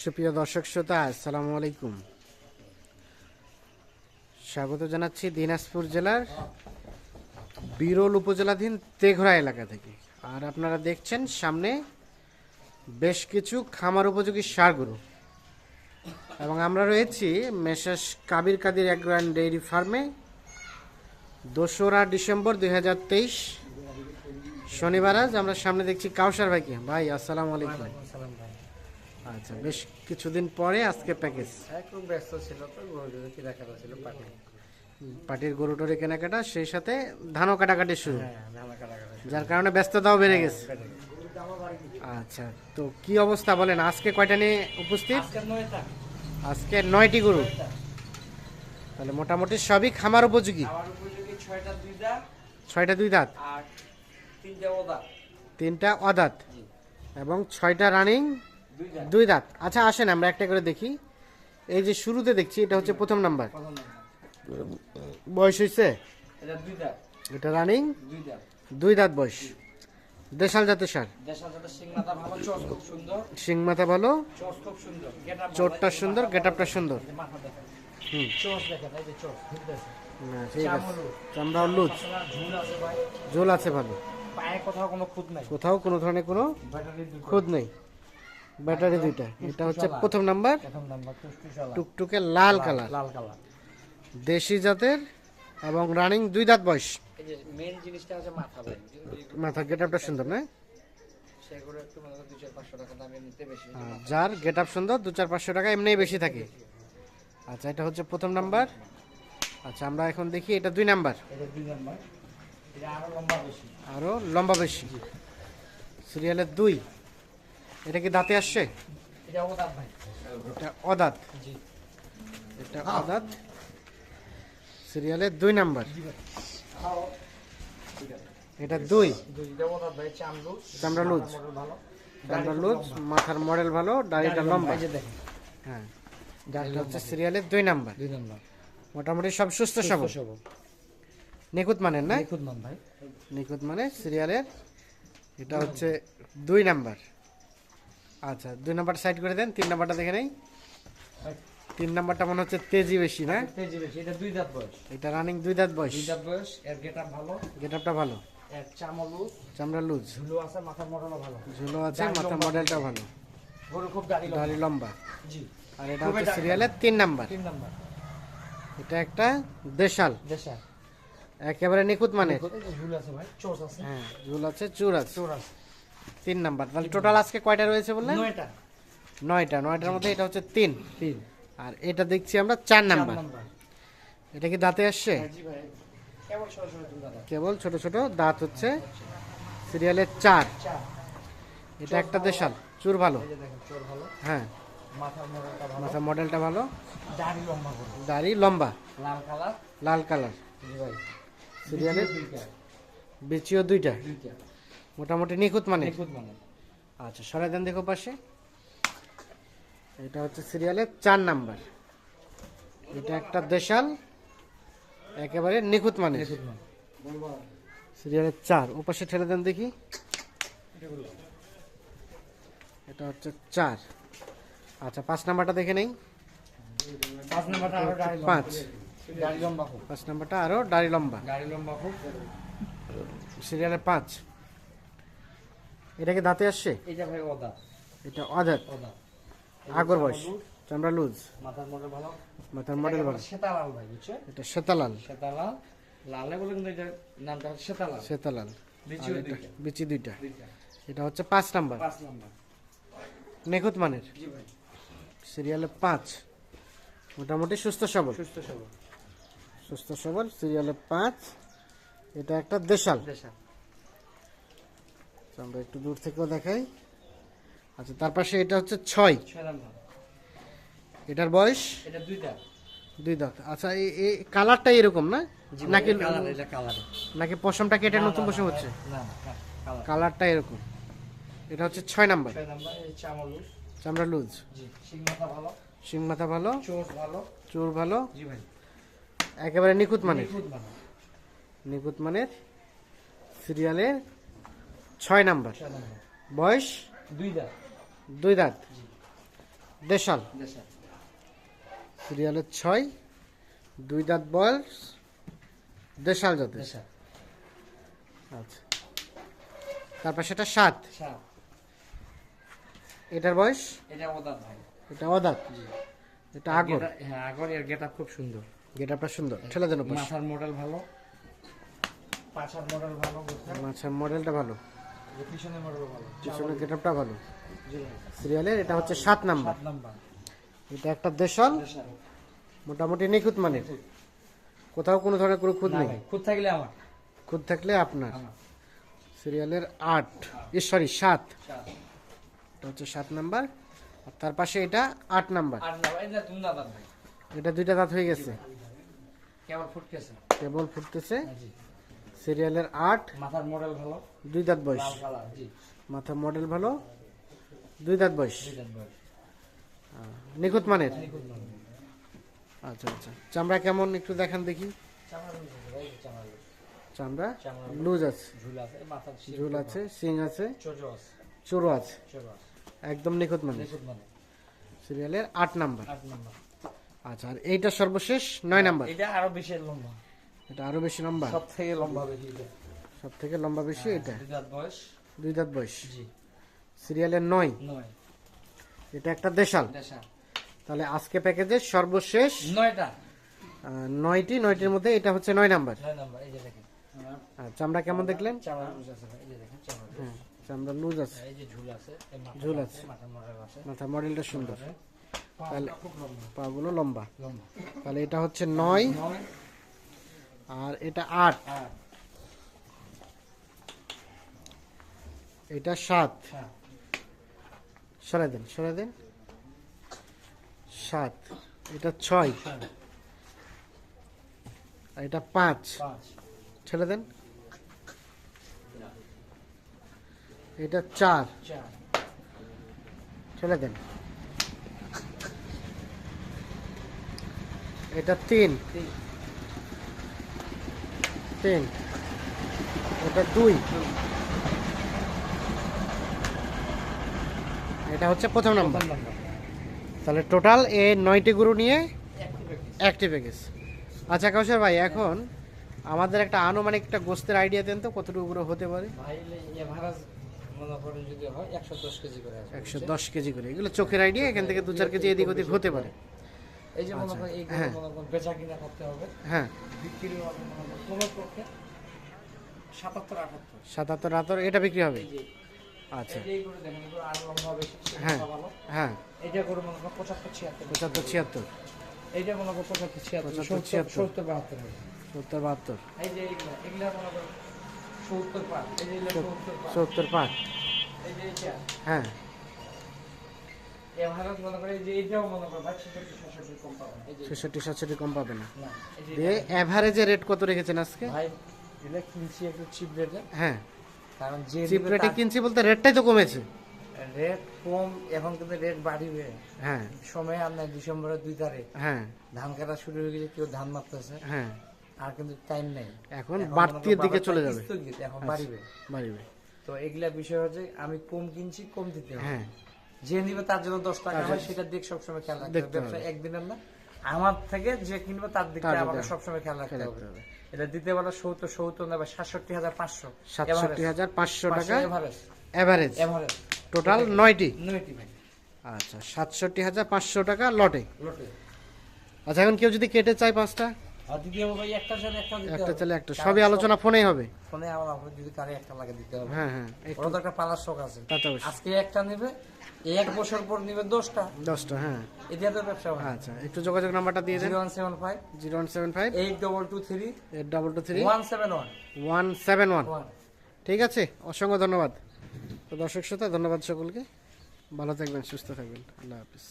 সুপ্রিয় দর্শক শ্রোতা, আসসালামু আলাইকুম। স্বাগত জানাচ্ছি দিনাজপুর জেলার বিরল উপজেলাধীন তেঘরা এলাকা থেকে। আর আপনারা দেখছেন সামনে বেশ কিছু খামার উপযোগী সার গরু। এবং আমরা রয়েছি মেসাস কাবির কাদির অ্যাগ্রান ডেইরি ফার্মে, দোসরা ডিসেম্বর দুই হাজার তেইশ। শনিবার আজ আমরা সামনে দেখছি কাউসার ভাইকে ভাই আসসালামু আলাইকুম। আচ্ছা বেশ কিছুদিন পরে আজকে প্যাকেজ। খুব ব্যস্ত ছিল কেনাকাটা ছিল পাটি পাটির গরু টরে কেনাকাটা সেই সাথে ধানও কাটাকাটি শুরু। হ্যাঁ যার কারণে ব্যস্ততাও বেড়ে গেছে। আচ্ছা তো কি অবস্থা বলেন আজকে কয়টা নিয়ে উপস্থিত? আজকে নয়টি। গরু। তাহলে মোটামুটি সবই খামার উপযোগী? ছয়টা দুইটা ছয়টা দুই দাঁত। আর তিনটা অদাত। তিনটা অদাঁত এবং ছয়টা রানিং দুই দাঁত। আচ্ছা আসেন আমরা একটা করে দেখি। এই যে শুরুতে দেখছি এটা হচ্ছে প্রথম নাম্বার। বয়স হয়েছে? এটা রানিং? দুই দাঁত। বয়স। দেশাল জাতের সার? সিং মাথা ভালো চস সুন্দর। শিং মাথা ভালো? খুব সুন্দর। গেট আপটা সুন্দর। চামড়। লুজ ঝোল আছে ভালো। পায়ে কোথাও কোনো খুঁত নাই। কোথাও কোনো ধরনের কোনো খুদ নেই। ব্যাটারি দুইটা এটা হচ্ছে প্রথম নাম্বার। প্রথম নাম্বার টুসটুসালা টুকটুকে লাল কালার লাল কালার দেশি জাতের এবং রানিং দুই দাঁত বয়স। মেন জিনিসটা আছে মাথা মাথা গেট আপটা সুন্দর না? যার গেট আপ সুন্দর দু চার পাঁচশো টাকা এমনিই বেশি থাকে। আচ্ছা এটা হচ্ছে প্রথম নাম্বার। আচ্ছা আমরা এখন দেখি এটা দুই নাম্বার। এটা দুই নাম্বার এটা আরও লম্বা বেশি আরও লম্বা বেশি। সিরিয়ালের দুই। এটা কি দাঁতে আসছে? এটা অদাঁত এটা অদাঁত। সিরিয়ালের দুই নাম্বার। এটা দুই। চামড়ু লুজ। চামড়া লুজ। মাথার মডেল ভালো দাড়িটা লম্বা। হ্যাঁ। গাড়ি হচ্ছে সিরিয়ালের দুই নাম্বার। দুই নাম্বার। মোটামুটি সব সুস্থ সবল। নিখুঁত মানের না? নিখুঁত মান ভাই। নিখুঁত মানে সিরিয়ালের। এটা হচ্ছে দুই নাম্বার। আচ্ছা দুই নাম্বার সাইড করে দেন তিন নাম্বারটা দেখে নেই। তিন নাম্বারটা মনে হচ্ছে তেজি বেশি না? তেজি বেশি এটা দুই দাঁত বয়স। এটা রানিং দুই দাঁত বয়স। দুই দাঁত বয়স এর গেটআপ ভালো। গেট আপটা ভালো। এর চামড়ু চামড়া লুজ। ঝুলো আছে মাথার মডেলও ভালো। ঝুলো আছে দাড়ি মাথা মডেলটা ভালো। গরু খুব দাড়ি লম্বা। দাড়ি লম্বা। জি। আর এটা হচ্ছে সিরিয়ালের তিন নাম্বার। তিন নাম্বার। এটা একটা দেশাল। দেশা একেবারে নিখুঁত মানে? হ্যাঁ ঝুল আছে চুর আছে। তিন নাম্বার। তাহলে টোটাল আজকে কয়টা রয়েছে বললেন? নয়টা। নয়টা নয়টার মধ্যে এটা হচ্ছে তিন। তিন। আর এটা দেখছি আমরা চার নাম্বার। এটা কি দাঁতে আসছে? কেবল ছোট ছোট দুধ দাদা কেবল ছোট ছোট দাঁত হচ্ছে সিরিয়ালের চার। এটা একটা দেশাল চুর ভালো। হ্যাঁ। মাথার মডেলটা ভালো। মাথা মডেলটা ভালো। দাড়ি লম্বা দাড়ি লম্বা। লাল কালার। লাল কালার। জি ভাই। সিরিয়ালের বিচিও দুইটা? মোটামুটি নিখুঁত মানে? নিখুঁত মানে। আচ্ছা সরাই দেন দেখো পাশে। এটা হচ্ছে সিরিয়ালের চার নাম্বার। এটা একটা দেশাল একেবারে নিখুঁত মানে। মানে। সিরিয়ালের চার। ও পাশে ঠেলে দেন দেখি। এটা হচ্ছে চার। আচ্ছা পাঁচ নাম্বারটা দেখে নেই। নাম্বারটা পাঁচ। দাড়ি লম্বা হোক। পাঁচ নাম্বারটা আরও দাড়ি লম্বা। দাড়ি লম্বা হোক। সিরিয়ালের পাঁচ। এটা কি দাঁতে আসছে? ভাই এটা অদাত আগর বয়স। চামড়া লুজ। মাথার মডেল ভালো। মাথার মডেল ভালো। সেতা ভাই বুঝছে? এটা শ্বেতালাল। সেতা লাল লালে বলে কিন্তু এটা নামটা হচ্ছে সেতা শ্বেতালাল লিচিও দুইটা। বিচি দুইটা। এটা হচ্ছে পাঁচ নাম্বার। পাঁচ নাম্বার। নিখুঁত মানের। জি ভাই। সিরিয়ালে পাঁচ। মোটামুটি সুস্থ সবল। সুস্থ সবল। সুস্থ সবল সিরিয়ালে পাঁচ। এটা একটা দেশাল। দেশা আমরা একটু দূর থেকেও দেখাই। আচ্ছা তার পাশে এটা হচ্ছে ছয়। এটার বয়স? দুই দাঁত। আচ্ছা এই কালারটা এরকম না? নাকি নাকি পশমটা কেটে নতুন পশম হচ্ছে? কালারটা এরকম। এটা হচ্ছে ছয় নাম্বার। চামড়া লুজ। জি সিংমাথা ভালো। শিং মাথা ভালো। চোর ভালো। চুর ভালো। জি ভাই। একেবারে নিখুঁত মানের। নিখুঁত মানের। সিরিয়ালের ছয় নাম্বার। বয়স? দুই দাঁত। দুই দাঁত। দেশাল। সিরিয়ালের ছয় দুই দাঁত বয়স দেশাল জাতের। দেশা আচ্ছা। তারপর সেটা সাত। এটার বয়স? এটা ভাই। এটা অদাত। এটা আগর। হ্যাঁ আগর এর গেট খুব সুন্দর। গেট আপটা সুন্দর ঠেলে দেন মাথার মডেল ভালো পাছার মডেল ভালো আচ্ছা মডেলটা ভালো। পিছনের মডেল ভালো। পিছনের গেট আপটা ভালো। সিরিয়ালের এটা হচ্ছে সাত নাম্বার। এটা একটা দেশাল দেশা মোটামুটি নিখুঁত মানের। কোথাও কোনো ধরনের কোনো খুঁত নেই। খুদ থাকলে আমার। খুঁত থাকলে আপনার। সিরিয়ালের আট। সরি সাত। এটা হচ্ছে সাত নাম্বার। আর তার পাশে এটা আট নাম্বার। এটা দুইটা দাঁত হয়ে গেছে। কেবল ফুটতেছে হ্যাঁ, সিরিয়ালের আট মাথার মডেল ভালো। দুই দাঁত বয়স। লাল কালার জি। মাথা মডেল ভালো দুই দাঁত বয়স। দুই নিখুঁত মানের? মানে আচ্ছা আচ্ছা। চামড়া কেমন একটু দেখান দেখি। চামড়া লুজ আছে ঝুল আছে মাথার সিং আছে চোরো আছে। একদম নিখুঁত মানের। মানে সিরিয়ালের আট নাম্বার। আট নম্বর। আচ্ছা আর এইটা সর্বশেষ? নয় নাম্বার? এটা আরও বেশি লম্বা। এটা আরও বেশি লম্বা? সব থেকে লম্বা বেশি এটা। সব থেকে লম্বা বেশি এটা? দুই দাঁত বয়স। দুই দাঁত বয়স? জি। সিরিয়ালের নয়? নয়। এটা একটা দেশাল? দেশা তাহলে আজকে প্যাকেজের সর্বশেষ নয়টা। নয়টি নয়টির মধ্যে এটা হচ্ছে নয় নাম্বার। চামড়া কেমন দেখলেন? চামড়া লুজ আছে এই যে দেখেন চামড়া লুজ। হ্যাঁ চামড়া লুজ আছে। এই যে ঝুল আছে মাথা মডেলটা সুন্দর। তাহলে পাগুলো লম্বা। তাহলে এটা হচ্ছে নয় আর এটা আট। এটা সাত। সরাই দেন সরাই দেন। সাত। এটা ছয়। আর এটা পাঁচ। ছেড়ে দেন। এটা চার। চার। ছেড়ে দেন। এটা তিন। তিন। এটা দুই। এটা হচ্ছে প্রথম নাম্বার। তাহলে টোটাল এ নয়টি গরু নিয়ে একটি প্যাকেজ আচ্ছা কাউসার ভাই এখন আমাদের একটা আনুমানিক একটা গোস্তের আইডিয়া দেন তো কতটুকু গরু হতে পারে? একশো দশ কেজি করে এগুলো চোখের আইডিয়া এখান থেকে দু চার কেজি এদিক ওদিক হতে পারে। এই যে মনে করেন এই হ্যাঁ। মনে করেন বেচা কিনা করতে হবে হ্যাঁ। বিক্রি হবে মনে করেন তোমার পক্ষে সাতাত্তর আটাত্তর। সাতাত্তর আত্তর এটা বিক্রি হবে? আচ্ছা। হ্যাঁ। হ্যাঁ। এইটা করে মনে করেন পঁচাত্তর ছিয়াত্তর। পঁচাত্তর ছিয়াত্তর। এইটা মনে করেন পঁচাত্তর ছিয়াত্তর সত্তর বাহাত্তর সত্তর বাহাত্তর। এই যে এগুলা মনে করেন সত্তর পাঁচ এই যে সত্তর পাঁচ এই যে এইটা হ্যাঁ এভারেজ মনে করেন এই যে এইটাও মনে করেন ভাই ছেষট্টি সাতষট্টি কম পাবেন এই যে ছেষট্টি সাতষট্টি কম পাবে না। না এই যে দিয়ে অ্যাভারেজে রেট কত রেখেছেন আজকে? ভাই এটা কিনছি একটু চিপ রেটে হ্যাঁ। কারণ যে চিপ রেটে কিনছি বলতে রেটটাই তো কমেছে। রেট কম এখন কিন্তু রেট বাড়িবে। হ্যাঁ। সময় আর ডিসেম্বরের দুই তারিখ। হ্যাঁ। ধান কাটা শুরু হয়ে গেছে কেউ ধান মারতেছে। হ্যাঁ। আর কিন্তু টাইম নেই। এখন এখন বাড়তির দিকে চলে যাবে। এখন বাড়িবে। বাড়িবে। তো এগুলা বিষয় হচ্ছে আমি কম কিনছি কম দিতে হবে। হ্যাঁ। যে নিবে তার জন্য দশ টাকা হয় সেটা দিক সবসময় খেয়াল রাখতে হবে। ব্যবসা একদিনের না। আমার থেকে যে কিনবে তার তার আমাকে সবসময় খেয়াল রাখতে হবে। এটা দিতে পারো সত্তর সত্তর না বা সাতষট্টি হাজার পাঁচশো। সাতষট্টি হাজার পাঁচশো টাকা এভারেজ এভারেজ টোটাল নয়টি। নয়টি ভাই। আচ্ছা সাতষট্টি হাজার পাঁচশো টাকা লটে। লোটে। আচ্ছা এখন কেউ যদি কেটে চায় পাঁচটা? একটা চালে একটা দিতে একটা হবে। চাইলে একটা সবই আলোচনা ফোনেই হবে। ফোনে আমার আপনার যদি কারে একটা লাগে দিতে হবে। হ্যাঁ হ্যাঁ একটু তো একটা পালার শখ আছে। তা তো অবশ্যই। আজকে একটা নেবে এক বছর পর নেবে দশটা। দশটা হ্যাঁ। এটা তো ব্যবসা আচ্ছা একটু যোগাযোগ নাম্বারটা দিয়ে দেন। Zero one seven five. Zero one seven five. Eight double two three. Eight double two three. One seven one. One seven one. ঠিক আছে অসংখ্য ধন্যবাদ। তো দর্শক শ্রোতা ধন্যবাদ সকলকে। ভালো থাকবেন সুস্থ থাকবেন। আল্লাহ হাফিজ।